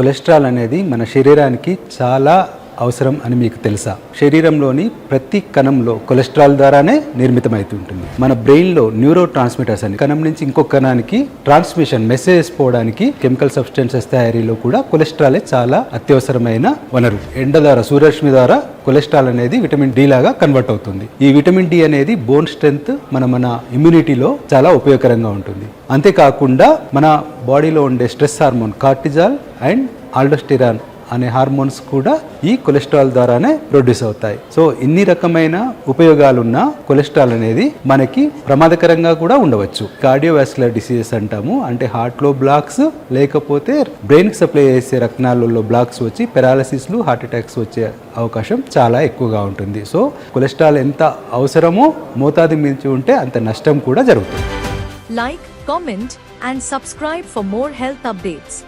Cholesterol అనేది మన శరీరానికి చాలా అవసరం అని మీకు తెలుసా? శరీరంలోని ప్రతి కణంలో కొలెస్ట్రాల్ ద్వారానే నిర్మితమవుతుంటుంది మన బ్రెయిన్లో న్యూరో ట్రాన్స్మిటర్స్ అని కణం నుంచి ఇంకో కణానికి ట్రాన్స్మిషన్ మెసేజెస్ పోవడానికి కెమికల్ సబ్స్టెన్సెస్ తయారీలో కూడా కొలెస్ట్రాలే చాలా అత్యవసరమైన వనరు. ఎండ ద్వారా సూర్యరశ్మి ద్వారా కొలెస్ట్రాల్ అనేది విటమిన్ డి లాగా కన్వర్ట్ అవుతుంది. ఈ విటమిన్ డి అనేది బోన్ స్ట్రెంగ్త్ మన మన ఇమ్యూనిటీలో చాలా ఉపయోగకరంగా ఉంటుంది. అంతేకాకుండా మన బాడీలో ఉండే stress hormone cortisol and aldosterone అనే హార్మోన్స్ కూడా ఈ కొలెస్ట్రాల్ ద్వారానే ప్రొడ్యూస్ అవుతాయి. సో ఇన్ని రకమైన ఉపయోగాలున్న కొలెస్ట్రాల్ అనేది మనకి ప్రమాదకరంగా కూడా ఉండవచ్చు. కార్డియోవాస్కులర్ డిసీజెస్ అంటాము. అంటే హార్ట్లో బ్లాక్స్ లేకపోతే బ్రెయిన్కి సప్లై చేసే రక్తాలలో బ్లాక్స్ వచ్చి పెరాలసిస్లు హార్ట్ అటాక్స్ వచ్చే అవకాశం చాలా ఎక్కువగా ఉంటుంది. సో కొలెస్ట్రాల్ ఎంత అవసరమో మోతాదు మించి ఉంటే అంత నష్టం కూడా జరుగుతుంది. Like comment and subscribe for more health updates